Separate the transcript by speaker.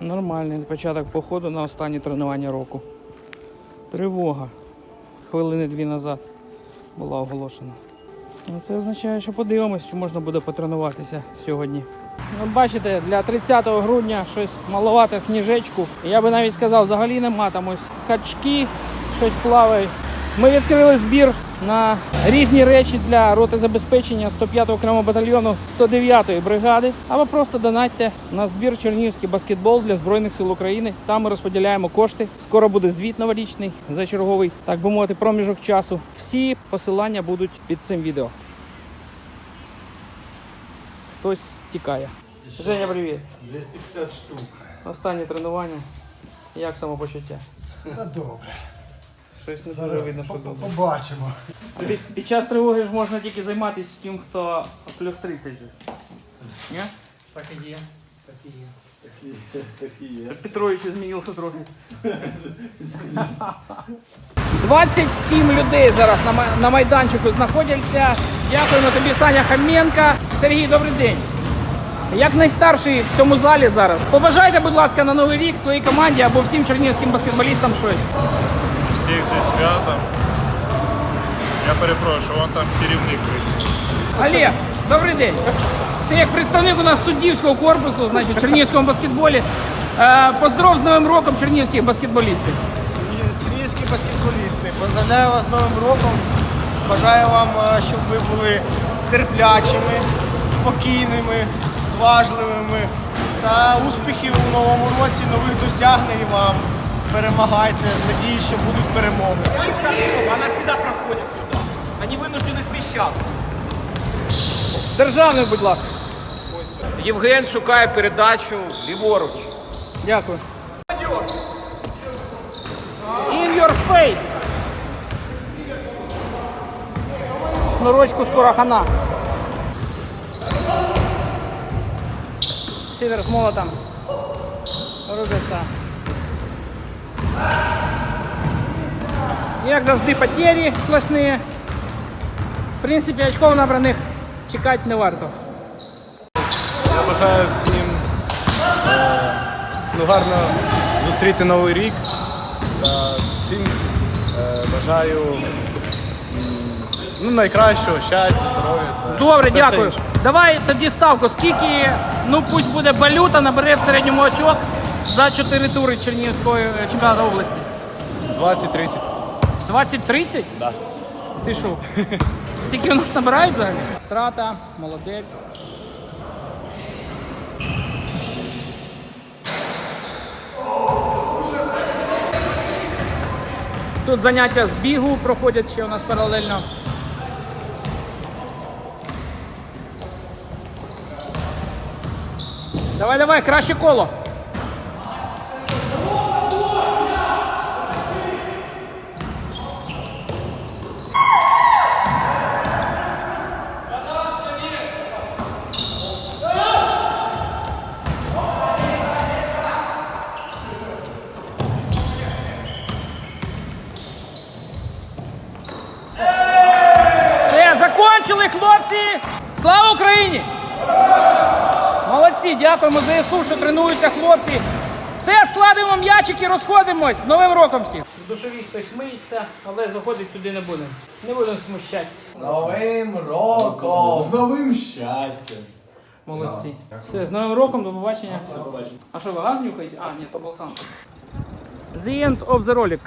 Speaker 1: Нормальний початок походу на останнє тренування року. Тривога. Хвилини дві назад була оголошена. Ну, Це означає, що подивимось, чи можна буде потренуватися сьогодні. Ну, бачите, для 30 грудня щось малувати сніжечку. Я би навіть сказав, взагалі нема там ось качки, щось плаває. Ми відкрили збір на різні речі для роти забезпечення 105-го окремого батальйону 109-ї бригади. Або просто донатьте на збір Чернігівський баскетбол для Збройних сил України. Там ми розподіляємо кошти. Скоро буде звіт новорічний за черговий, так би мовити, проміжок часу. Всі посилання будуть під цим відео. Хтось тікає. Женя, привіт.
Speaker 2: 250 штук.
Speaker 1: Останнє тренування. Як самопочуття?
Speaker 2: Та добре.
Speaker 1: Щось не дуже
Speaker 2: Зараз
Speaker 1: видно, що добре.
Speaker 2: побачимо.
Speaker 1: Під, під час тривоги ж можна тільки займатися тим, хто плюс 30 же. Ні? Так і є. Так і є.
Speaker 2: Такі.
Speaker 1: Петрович змінився трохи. 27 людей зараз на, май- на майданчику знаходяться. Дякуємо тобі, Саня Хаменка. Сергій, добрий день. Як найстарший в цьому залі зараз. Побажайте, будь ласка, на новий рік своїй команді або всім чернігівським баскетболістам щось.
Speaker 3: Всіх зі. Я перепрошую, вон там керівник прийшов.
Speaker 1: Олег, добрий день. Ти як представник у нас суддівського корпусу, значить, в чернігівському баскетболі. Е, Поздров з Новим роком чернігівських баскетболістів.
Speaker 2: Чернігівські баскетболісти, поздравляю вас з Новим роком. Бажаю вам, е, щоб ви були терплячими, спокійними, зважливими та успіхів у новому році, нових досягнень вам. Перемагайте, надію, що будуть перемоги.
Speaker 4: Она всегда проходит сюда. Они вынуждены смещаться.
Speaker 1: Державний, будь ласка.
Speaker 4: Євген шукає передачу ліворуч.
Speaker 1: Дякую. In your face. Шнурочку скоро хана. Сівер з молотом. Рубиться. Як завжди потері сплошні. В принципі, очков набраних чекати не варто.
Speaker 5: Я бажаю всім е, ну, гарно зустріти новий рік. Та всім е, бажаю ну, найкращого щастя, здоров'я.
Speaker 1: Добре,
Speaker 5: та
Speaker 1: дякую.
Speaker 5: інше.
Speaker 1: Давай тоді ставку. Скільки, ну пусть буде балюта, набере в середньому очок за 4 тури Чернігівського е, чемпіонату області.
Speaker 5: 20-30.
Speaker 1: 20-30?
Speaker 5: Да.
Speaker 1: Ти що? Скільки у нас набирають взагалі? Втрата, молодець. Тут заняття з бігу проходять ще у нас паралельно. Давай, давай, краще коло. Все, закончили, хлопці! Слава Україні! Молодці, дякуємо ЗСУ, що тренуються хлопці. Все, складемо м'ячики, розходимось. З Новим роком всіх! В душовій хтось миється, але заходить туди не будемо. Не будемо смущатися.
Speaker 6: Новим роком!
Speaker 2: З новим щастям!
Speaker 1: Молодці. Все, з Новим роком, до побачення. А що, ви газ нюхаєте? А, ні, то балсан. The end of the ролик.